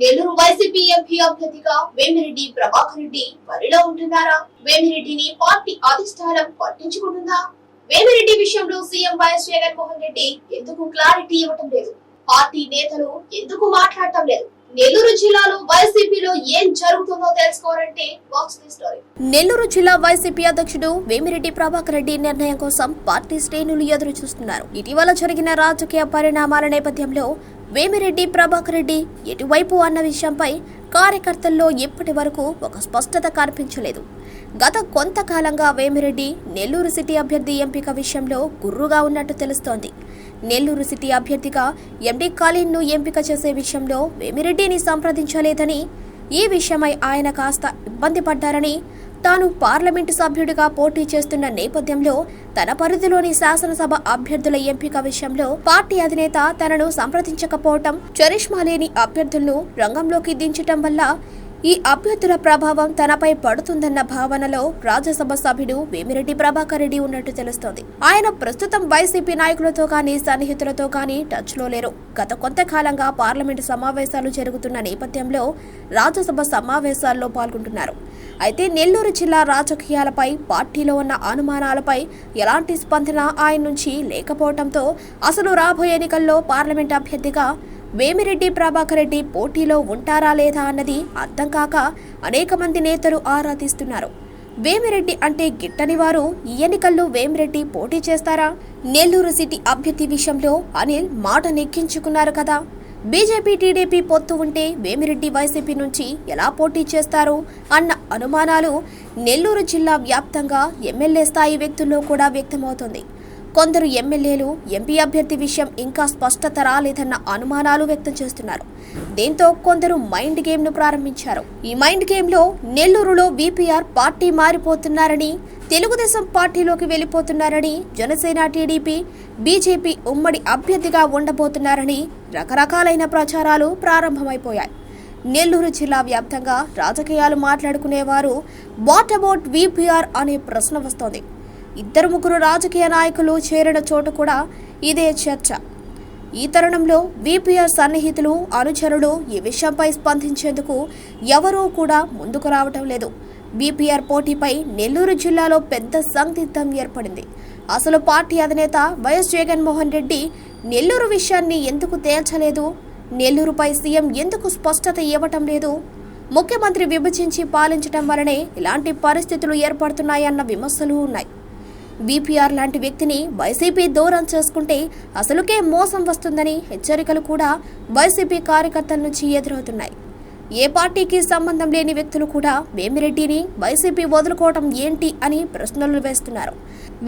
Nellore YCP MP అభ్యర్థిగా వేమిరెడ్డి ప్రభాకర్ రెడ్డి బరిలో ఉంటున్నారా? వేమిరెడ్డిని పార్టీ అధిష్టానం పట్టించుకుంటుందా? వేమిరెడ్డి విషయంలో సీఎం వైఎస్ జగన్మోహన్ రెడ్డి ఎందుకు క్లారిటీ ఇవ్వటం లేదు? పార్టీ నేతలు ఎందుకు మాట్లాడటం లేదు? నెల్లూరు జిల్లాలో వైసీపీలో ఏం జరుగుతుందో తెలుసుకోవాలంటే వాచ్ ది స్టోరీ. నెల్లూరు జిల్లా వైసీపీ అధ్యక్షుడు వేమిరెడ్డి ప్రభాకర్ రెడ్డి నిర్ణయం కోసం పార్టీ శ్రేణులు ఎదురు చూస్తున్నారు ఇటీవల జరిగిన రాజకీయ పరిణామాల నేపథ్యంలో వేమిరెడ్డి ప్రభాకర్ రెడ్డి ఎటువైపు అన్న విషయంపై కార్యకర్తల్లో ఇప్పటి వరకు ఒక స్పష్టత కనిపించలేదు. గత కొంతకాలంగా వేమిరెడ్డి నెల్లూరు సిటీ అభ్యర్థి ఎంపిక విషయంలో గుర్రుగా ఉన్నట్టు తెలుస్తోంది. నెల్లూరు సిటీ అభ్యర్థిగా ఎండి కాలిన్ను ఎంపిక చేసే విషయంలో వేమిరెడ్డిని సంప్రదించలేదని ఈ విషయమై ఆయన కాస్త ఇబ్బంది పడ్డారని తాను పార్లమెంటు సభ్యుడిగా పోటీ చేస్తున్న నేపథ్యంలో తన పరిధిలోని శాసనసభ అభ్యర్థుల ఎంపిక విషయంలో పార్టీ అధినేత తనను సంప్రదించకపోవటం చరిష్మా లేని అభ్యర్థులను రంగంలోకి దించటం వల్ల ఈ అభ్యర్థుల ప్రభావం తనపై పడుతుందన్న భావనలో రాజ్యసభ సభ్యుడు వేమిరెడ్డి ప్రభాకర్ రెడ్డి ఉన్నట్టు తెలుస్తోంది. ఆయన ప్రస్తుతం వైసీపీ నాయకులతో కానీ సన్నిహితులతో కానీ టచ్లో లేరు. గత కొంతకాలంగా పార్లమెంటు సమావేశాలు జరుగుతున్న నేపథ్యంలో రాజ్యసభ సమావేశాల్లో పాల్గొంటున్నారు. అయితే నెల్లూరు జిల్లా రాజకీయాలపై పార్టీలో ఉన్న అనుమానాలపై ఎలాంటి స్పందన ఆయన నుంచి లేకపోవడంతో అసలు రాబోయే ఎన్నికల్లో పార్లమెంట్ అభ్యర్థిగా వేమిరెడ్డి ప్రభాకర్ రెడ్డి పోటీలో ఉంటారా లేదా అన్నది అర్థం కాక అనేక మంది నేతలు ఆరా తీస్తున్నారు వేమిరెడ్డి అంటే గిట్టని వారు ఈ ఎన్నికల్లో వేమిరెడ్డి పోటీ చేస్తారా? నెల్లూరు సిటీ అభ్యర్థి విషయంలో అనిల్ మాట నెక్కించుకున్నారు కదా. బీజేపీ టీడీపీ పొత్తు ఉంటే వేమిరెడ్డి వైసీపీ నుంచి ఎలా పోటీ చేస్తారు అన్న అనుమానాలు నెల్లూరు జిల్లా వ్యాప్తంగా ఎమ్మెల్యే స్థాయి వ్యక్తుల్లో కూడా వ్యక్తమవుతుంది. కొందరు ఎమ్మెల్యేలు ఎంపీ అభ్యర్థి విషయం ఇంకా స్పష్టత రాలేదన్న అనుమానాలు వ్యక్తం చేస్తున్నారు. దీంతో కొందరు మైండ్ గేమ్ను ప్రారంభించారు. ఈ మైండ్ గేమ్లో నెల్లూరులో బీపీఆర్ పార్టీ మారిపోతున్నారని తెలుగుదేశం పార్టీలోకి వెళ్ళిపోతున్నారని జనసేన టీడీపీ బీజేపీ ఉమ్మడి అభ్యర్థిగా ఉండబోతున్నారని రకరకాలైన ప్రచారాలు ప్రారంభమైపోయాయి. నెల్లూరు జిల్లా వ్యాప్తంగా రాజకీయాలు మాట్లాడుకునేవారు వాట్ అబౌట్ వీపీఆర్ అనే ప్రశ్న వస్తోంది. ఇద్దరు ముగ్గురు రాజకీయ నాయకులు చేరిన చోటు కూడా ఇదే చర్చ. ఈ తరుణంలో బీపీఆర్ సన్నిహితులు అనుచరులు ఈ విషయంపై స్పందించేందుకు ఎవరూ కూడా ముందుకు రావటం లేదు. బీపీఆర్ పోటీపై నెల్లూరు జిల్లాలో పెద్ద సందిగ్ధం ఏర్పడింది. అసలు పార్టీ అధినేత వైఎస్ జగన్మోహన్ రెడ్డి నెల్లూరు విషయాన్ని ఎందుకు తేల్చలేదు? నెల్లూరుపై సీఎం ఎందుకు స్పష్టత ఇవ్వటం లేదు? ముఖ్యమంత్రి విభజించి పాలించటం వలనే ఇలాంటి పరిస్థితులు ఏర్పడుతున్నాయన్న విమర్శలు ఉన్నాయి. బీపీఆర్ లాంటి వ్యక్తిని వైసీపీ దూరం చేసుకుంటే అసలుకే మోసం వస్తుందని హెచ్చరికలు కూడా వైసీపీ కార్యకర్తల నుంచి ఎదురవుతున్నాయి. ఏ పార్టీకి సంబంధం లేని వ్యక్తులు కూడా వేమిరెడ్డిని వైసీపీ వదులుకోవటం ఏంటి అని ప్రశ్నలు వేస్తున్నారు.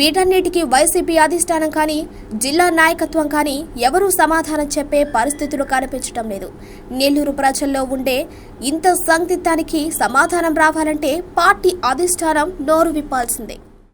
వీటన్నిటికీ వైసీపీ అధిష్టానం కానీ జిల్లా నాయకత్వం కానీ ఎవరూ సమాధానం చెప్పే పరిస్థితులు కనిపించడం లేదు. నెల్లూరు ప్రజల్లో ఉండే ఇంత సందిగ్ధానికి సమాధానం రావాలంటే పార్టీ అధిష్టానం నోరు విప్పాల్సిందే.